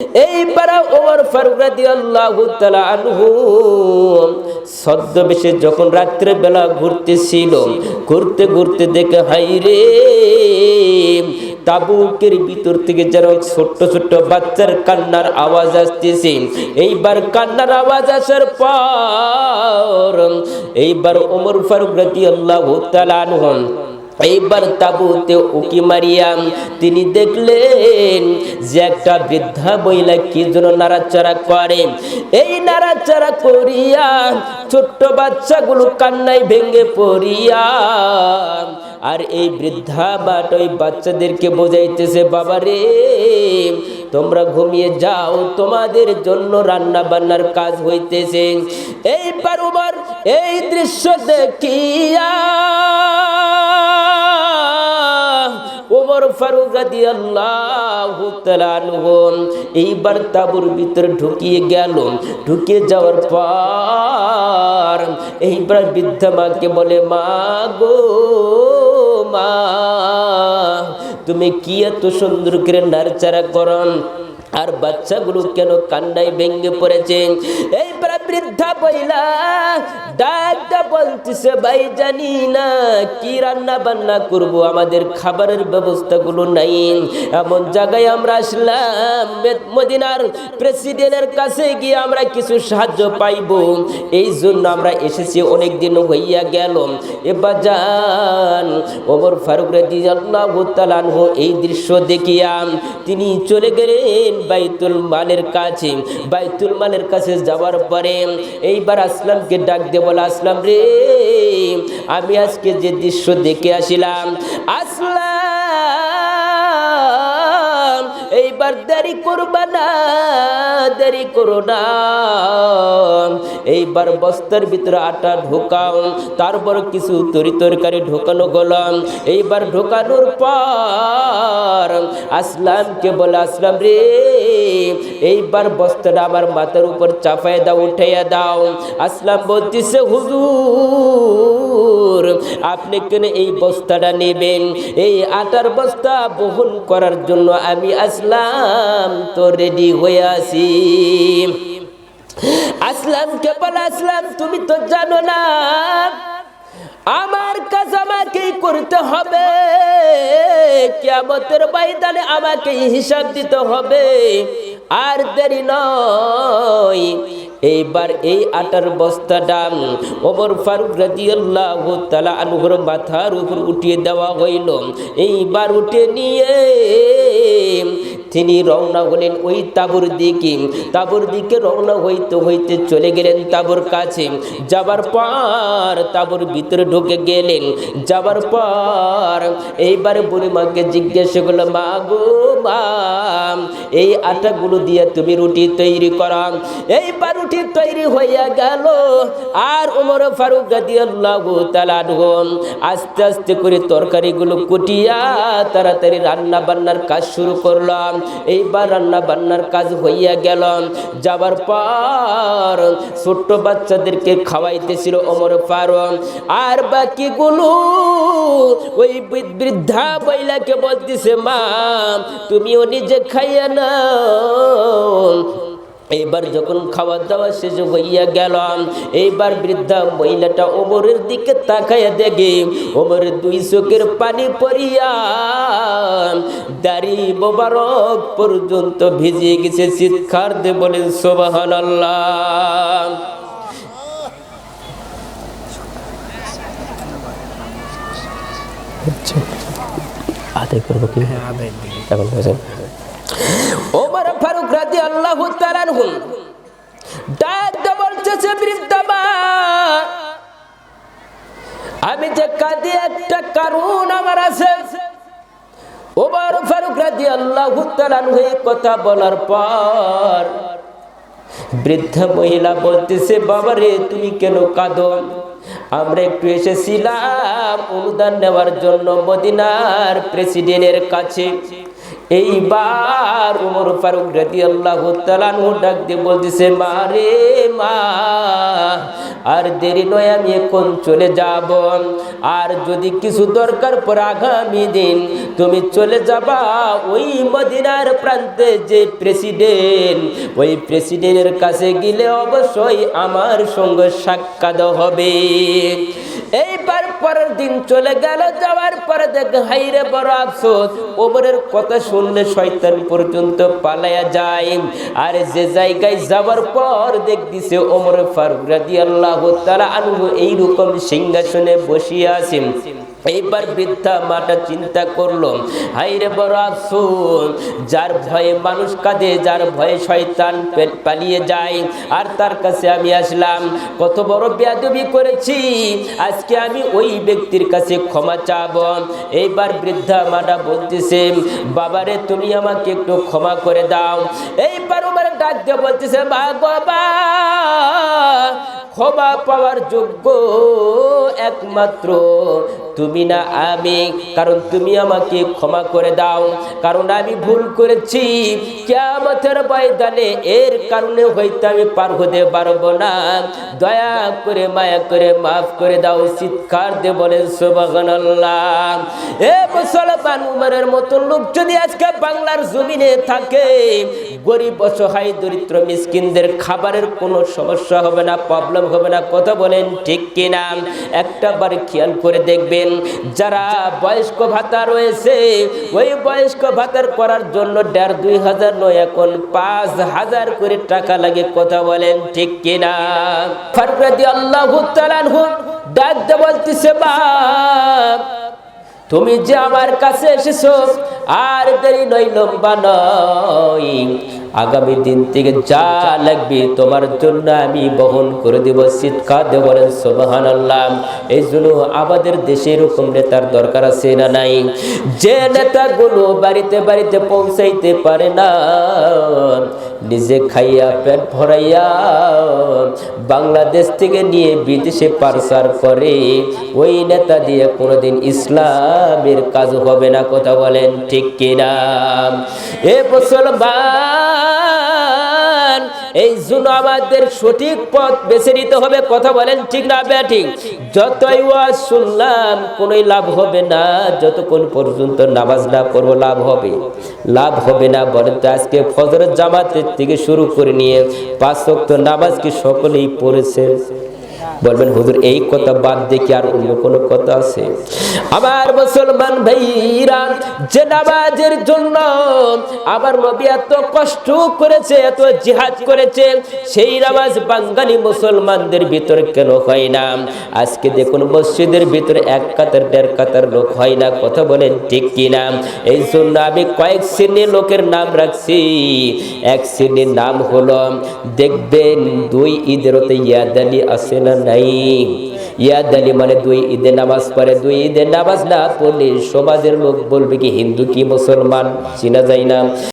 এইবার যখন রাত্রে বেলা ঘুরতেছিল, ঘুরতে ঘুরতে দেখে হাইরে তাবুকের ভিতর থেকে যেন ছোট্ট ছোট্ট বাচ্চার কান্নার আওয়াজ আসতেছে। এইবার কান্নার আওয়াজ আসার পর, এইবার ওমর ফারুক রাদিয়াল্লাহু তাআলা আনহু এইবার তাবুতে উকি মারিয়াম, তিনি দেখলেন যে একটা বৃদ্ধা মহিলা কি জন্য নাড়াচাড়া করে। এই নাড়াচাড়া করিয়া ছোট্ট বাচ্চাগুলো কান্নায় ভেঙে পড়িয়া, আর এই বৃদ্ধা বাট ওই বাচ্চাদেরকে বোঝাইতেছে বাবা রে তোমরা ঘুমিয়ে যাও, তোমাদের জন্য রান্না বান্নার কাজ হইতেছে। এইবার উমর এই দৃশ্য দেখিয়া ওমর ফারুক এইবার তাবুর ভিতরে ঢুকিয়ে গেল। ঢুকিয়ে যাওয়ার পর এইবার বৃদ্ধা মাকে বলে, মা গো, মা, তুমি কি এত সুন্দর করে নাড়চাড়া করন আর বাচ্চাগুলো কেন কান্নায় ভেঙে পড়েছে? এইবার বৃদ্ধা বইলা, ডাকটা বলতেছে, ভাই জানি না, কি রান্না বান্না করব? আমাদের খাবারের ব্যবস্থাগুলো নাই। এমন জায়গায় আমরা আসলাম মদিনার প্রেসিডেন্টের কাছে গিয়ে আমরা কিছু সাহায্য পাইব। এই জন্য আমরা এসেছি অনেক দিন হইয়া গেল। এবার যান ওমর ফারুক আনহু এই দৃশ্য দেখিয়া তিনি চলে গেলেন বাইতুল মালের কাছে। বাইতুল মালের কাছে যাওয়ার পরে এইবার আসলামকে ডাক দিয়ে বলে, আসলাম রে। আমি আজকে যে দৃশ্য দেখে আসিলাম, আসলাম। এইবার দেরি করবা না, দেরি করো না। এইবার বস্তার ভিতরে আটা ঢোকাও, তারপর কিছু তরি তরকারি ঢোকানো গলাম এইবার ঢোকানোর পর আসলামকে বলে, আসলাম রে, এইবার বস্তাটা আমার মাথার উপর চাপায় দাও, উঠাইয়া দাও। আসলাম বলতেছে, হুজুর, আপনি কেন এই বস্তাটা নেবেন? এই আটার বস্তা বহন করার জন্য আমি আসলাম, তো রেডি হয়ে আসি আসলাম কে বলে আসলাম, তুমি তো জানো না। আমার কাজ আমাকেই করতে হবে। কিয়ামতের ময়দানে আমাকে হিসাব দিতে হবে। আর দেরি নয়। এইবার এই আটার বস্তাটা ওমর ফারুক রাদিয়াল্লাহু তাআলা আনহুর মাথার উপর উঠিয়ে দেওয়া হইল। এইবার উঠে নিয়ে তিনি রওনা হলেন ওই তাবুর দিকে। তাবুর দিকে রওনা হইতে হইতে চলে গেলেন তাবুর কাছে। যাবার পর তাবুর ভিতরে ঢুকে গেলেন। যাবার পর এইবারে বুড়িমাকে জিজ্ঞেস করল, মা গো, মা, এই আটাগুলো দিয়ে তুমি রুটি তৈরি করা। এইবার রুটি তৈরি হইয়া গেল। আর উমর ফারুক রাদিয়াল্লাহু তাআলা আস্তে আস্তে করে তরকারিগুলো কুটিয়া তাড়াতাড়ি রান্না বান্নার কাজ শুরু করলাম এইবার রান্না বান্নার কাজ হইয়া গেল যাবার পর ছোট্ট বাচ্চাদেরকে খাওয়াইতেছিল অমর ফারুক। আর বাকি বাকিগুলো ওই বৃদ্ধা বইলাকে বলতেছে, মা, তুমিও নিজে খাইয়া না এইবার যখন খাওয়া দাওয়া শেষ হইয়া গেলাম এইবার বৃদ্ধা মহিলাটা ওমরের দিকে তাকাইয়া দেখে ওমরের দুই চোখের পানি পরিয়া দাড়ি মোবারক পর্যন্ত ভিজে গেছে। চিৎকার দে বলেন সোবাহান আল্লাহ আদায় করব। কি এখন রাজি আল্লাহ বলতেছে বৃদ্ধা মা আমি যে কাঁদি, একটা কারণ আমার আছে। ওমর ফারুক আল্লাহ কথা বলার পর বৃদ্ধা মহিলা বলতেছে বাবারে তুমি কেন কাঁদো? আমরা একটু এসেছিলাম অনুদান নেওয়ার জন্য মদিনার প্রেসিডেন্টের কাছে। এইবার উমর ফারুক রাজি আল্লাহ ডাক দিয়ে বলতেছে, মা রে মা, আর দেরি নয়, আমি এখন চলে যাব। আর যদি কিছু দরকার পর আগামী দিন, তুমি চলে যাবা ওই মদিনার প্রান্তে যে প্রেসিডেন্ট। ওই প্রেসিডেন্টের কাছে গেলে অবশ্যই আমার সঙ্গে সাক্ষাৎ হবে। এইবার পরের দিন চলে গেল, যাওয়ার পরে দেখে, হাইরে বড় আফসোস। ওমরের কথা শুনলে শয়তান পর্যন্ত পালায়া যায়। আর যে জায়গায় যাওয়ার পর দেখ দিছে ওমর ফারুক রাদিয়াল্লাহু তাআলা আনহু এইরকম সিংহাসনে বসিয়া আছেন। এইবার বৃদ্ধা মাটা চিন্তা করল হাইরে বড় আফসোস, যার ভয়ে মানুষ কাঁদে, যার ভয়ে শয়তান পালিয়ে যায়, আর তার কাছে আমি আসলাম। কত বড় বেয়াদবি করেছি, আজকে আমি ওই ব্যক্তির কাছে ক্ষমা চাব। এইবার বৃদ্ধা মাটা বলতেছে, বাবারে, তুমি আমাকে একটু ক্ষমা করে দাও। এইবার আমার ডাক দিয়ে বলতেছে বাবা, ক্ষমা পাওয়ার যোগ্য একমাত্র তুমি না আমি, কারণ তুমি আমাকে ক্ষমা করে দাও। কারণ আমি ভুল করেছি। কেমতের ময়দানে এর কারণে হয়তো আমি পার হতে পারব না। দয়া করে, মায়া করে, মাফ করে দাও, চিৎকার দে বলেন এ মুসলমান উমরের মতো লোক যদি আজকে বাংলার জমিনে থাকে, গরিব, অসহায়, দরিদ্র, মিসকিনদের খাবারের কোনো সমস্যা হবে না প্রবলেম হবে না। কথা বলেন ঠিক কিনা? একটা বার খেয়াল করে দেখবেন যারা বয়স্ক ভাতা রয়েছে, ওই বয়স্ক ভাতার করার জন্য দেড় দুই হাজার নয়, এখন পাঁচ হাজার করে টাকা লাগে, কথা বলেন ঠিক কিনা? ফারুক আল্লাহ ডাক বলতেছে বাপ তুমি যে আমার কাছে এসেছ, আর দেরি নয়, লম্বা নয়। আগামী দিন থেকে যা লাগবে তোমার জন্য আমি বহন করে দেব। শীতকা দেব সোবাহান আল্লাহ এই জন্য আমাদের দেশে এরকম নেতার দরকার আছে না নাই? যে নেতাগুলো বাড়িতে বাড়িতে পৌঁছাইতে পারে না নিজে খাইয়া পেট ভরাইয়া বাংলাদেশ থেকে নিয়ে বিদেশে পারসার করে, ওই নেতা দিয়ে কোনোদিন ইসলামের কাজ হবে না, কথা বলেন ঠিক কিনা? এ মুসলমান! এই জন্য আমাদের সঠিক পথ বেছে নিতে হবে, কথা বলেন ঠিক না ব্যাটিং যতই ওয়াজ শুনলাম, কোনোই লাভ হবে না, যতক্ষণ পর্যন্ত নামাজ না পড়ব, লাভ হবে। লাভ হবে না বলেন তো আজকে ফজরের জামাতের থেকে শুরু করে নিয়ে পাঁচ নামাজ কি সকলেই পড়েছেন বলবেন, হুজুর, এই কথা বাদ দেখি আর অন্য কোনো কথা আছে? আমার মুসলমান ভাইরা, যে নামাজের জন্য আমার নবী এত কষ্ট করেছে, এত জিহাদ করেছে, সেই নামাজ বাঙালি মুসলমানদের ভিতর কেন হয় না? আজকে দেখুন, মসজিদের ভিতরে এক কাতার, দেড় কাতার লোক হয় না, কথা বলেন ঠিক কিনা? এই জন্য আমি কয়েক শ্রেণির লোকের নাম রাখছি। এক শ্রেণির নাম হলো, দেখবেন দুই ঈদের ওতে ইয়াদ আলী আছে না নাই। ইয়াদ আলী মানে দুই ঈদের নামাজ পড়ে, দুই ঈদের নামাজ না পড়লে সমাজের লোক বলবে কি, হিন্দু কি মুসলমান? চিনা যায় না।